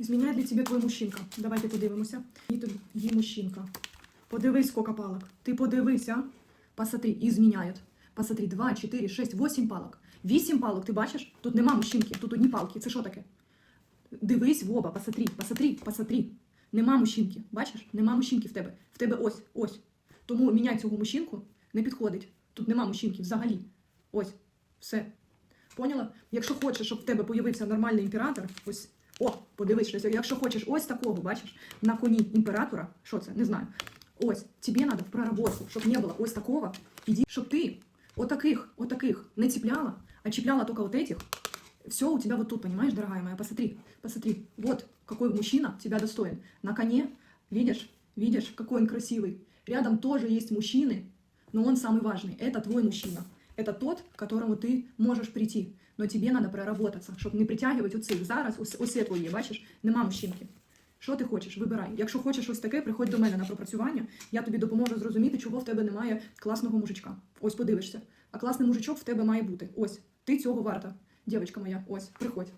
Зміняє для тебе твій мужчинка. Давайте подивимося. І її мужчинка. Подивись, сколько палок. Ти подивися. Посмотри, і зміняють. Посмотри, 2, 4, 6, 8 палок. 8 палок, ти бачиш? Тут нема мужчинки, тут одні палки. Це що таке? Дивись в оба, посмотри, посмотри, посмотри. Нема мужчинки, бачиш? Нема мужчинки в тебе. В тебе ось, ось. Тому міняй цього мужчинку не підходить. Тут нема мужчинки взагалі. Ось, все. Поняла? Якщо хочеш, щоб в тебе появився нормальний імператор, ось. О, подивись щось. Якщо хочеш ось такого, бачиш, на коні імператора, що це, не знаю. Ось, тебе надо в проработку, щоб не було ось такого. Іди, щоб ти отаких, отаких не цепляла, а чіпляла только вот этих. Все у тебя вот тут, понимаешь, дорогая моя? Посмотри, посмотри. Вот какой мужчина тебя достоин. На коне, видишь, видишь, какой он красивый. Рядом тоже есть мужчины, но он самый важный. Это твой мужчина. Это тот, к которому ты можешь прийти. Но тебе надо проработаться, щоб не притягувати цих. Зараз це твоє, бачиш, нема мужчинки. Що ти хочеш? Вибирай. Якщо хочеш щось таке, приходь до мене на пропрацювання. Я тобі допоможу зрозуміти, чого в тебе немає класного мужичка. Ось подивишся. А класний мужичок в тебе має бути. Ось, ти цього варта. Дівчинка моя, ось, приходь.